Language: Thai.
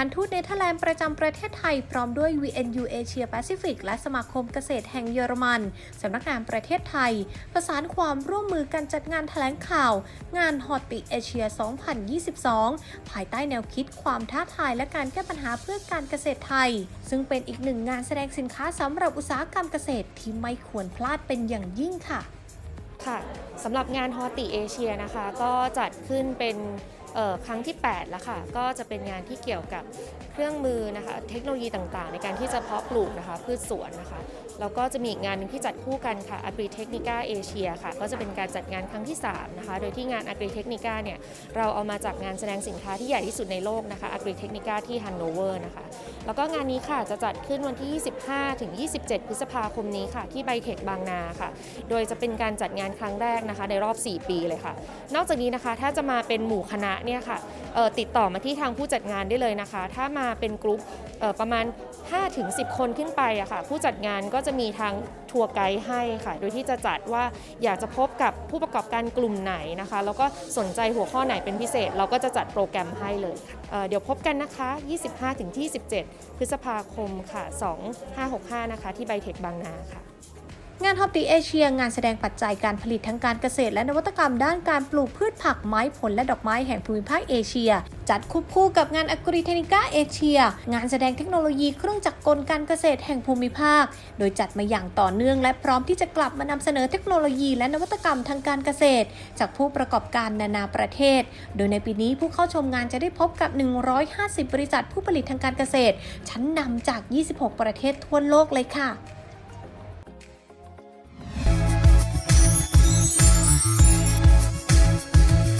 านทูตเนเธอร์แลนด์ประจำประเทศไทย พร้อมด้วย VNU Asia Pacific และสมาคมเกษตรแห่งเยอรมันสำนักงานประเทศไทย ประสานความร่วมมือกันจัดงานแถลงข่าว งานฮอตติเอเชีย 2022 ภายใต้แนวคิดความท้าทายและการแก้ปัญหาเพื่อการเกษตรไทย ซึ่งเป็นอีกหนึ่งงานแสดงสินค้าสำหรับอุตสาหกรรมเกษตรที่ไม่ควรพลาดเป็นอย่างยิ่งค่ะค่ะสำหรับงานฮอติเอเชียนะคะ ก็จัดขึ้นเป็น ครั้งที่ 8 แล้วค่ะ ก็จะเป็นงานที่เกี่ยวกับเครื่องมือนะคะ เทคโนโลยีต่างๆ ในการที่จะเพาะปลูกนะคะ พืชสวนนะคะ แล้วก็จะมีอีกงานหนึ่งที่จัดคู่กันค่ะ Agri Technica Asia ค่ะ ก็จะเป็นการจัดงานครั้งที่ 3 นะคะ โดยที่งาน Agri Technica เนี่ย เราเอามาจากงานแสดงสินค้าที่ใหญ่ที่สุดในโลกนะคะ Agri Technica ที่ฮันโนเวอร์นะคะ แล้วก็งานนี้ค่ะ จะจัดขึ้นวันที่ 25 ถึง 27 พฤษภาคมนี้ค่ะ ที่ไบเทคบางนาค่ะ โดยจะเป็นการจัดงานครั้งแรกนะคะ ในรอบ 4 ปีเลยค่ะ นอกจากนี้นะคะ ถ้าจะมาเป็นหมู่คณะเนี่ยค่ะติดต่อมาที่ทางผู้จัดงานได้เลยนะคะ ถ้ามาเป็นกลุ่มประมาณ5ถึง10 คนขึ้นไปอะค่ะ ผู้จัดงานก็จะมีทางทัวร์ไกด์ให้ค่ะ โดยที่จะจัดว่าอยากจะพบกับผู้ประกอบการกลุ่มไหนนะคะ แล้วก็สนใจหัวข้อไหนเป็นพิเศษ เราก็จะจัดโปรแกรมให้เลยเเดี๋ยวพบกันนะคะ 25ถึง27 พฤษภาคมค่ะ 2565 นะคะ ที่ไบเทคบางนาค่ะ งานฮอปตีเอเชีย งานแสดงปัจจัยการผลิตทางการเกษตร และนวัตกรรมด้านการปลูกพืชผักไม้ผลและดอกไม้แห่งภูมิภาคเอเชีย จัดควบคู่กับงานอักริเทนิก้าเอเชีย งานแสดงเทคโนโลยีเครื่องจักรกลการเกษตรแห่งภูมิภาค โดยจัดมาอย่างต่อเนื่องและพร้อมที่จะกลับมานำเสนอเทคโนโลยีและนวัตกรรมทางการเกษตร จากผู้ประกอบการนานาประเทศ โดยในปีนี้ผู้เข้าชมงานจะได้พบกับ 150 บริษัทผู้ผลิตทางการเกษตร ชั้นนำจาก 26 ประเทศทั่วโลกเลยค่ะ